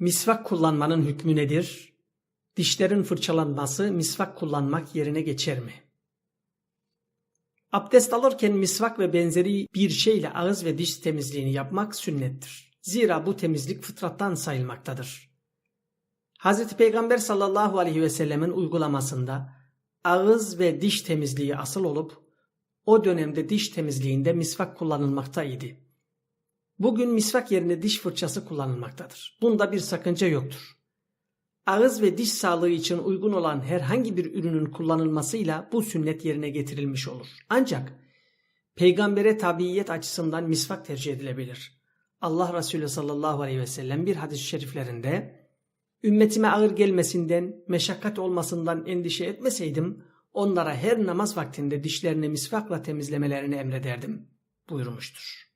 Misvak kullanmanın hükmü nedir? Dişlerin fırçalanması misvak kullanmak yerine geçer mi? Abdest alırken misvak ve benzeri bir şeyle ağız ve diş temizliğini yapmak sünnettir. Zira bu temizlik fıtrattan sayılmaktadır. Hz. Peygamber sallallahu aleyhi ve sellemin uygulamasında ağız ve diş temizliği asıl olup o dönemde diş temizliğinde misvak kullanılmaktaydı. Bugün misvak yerine diş fırçası kullanılmaktadır. Bunda bir sakınca yoktur. Ağız ve diş sağlığı için uygun olan herhangi bir ürünün kullanılmasıyla bu sünnet yerine getirilmiş olur. Ancak peygambere tabiyet açısından misvak tercih edilebilir. Allah Resulü sallallahu aleyhi ve sellem bir hadis-i şeriflerinde ümmetime ağır gelmesinden, meşakkat olmasından endişe etmeseydim onlara her namaz vaktinde dişlerini misvakla temizlemelerini emrederdim buyurmuştur.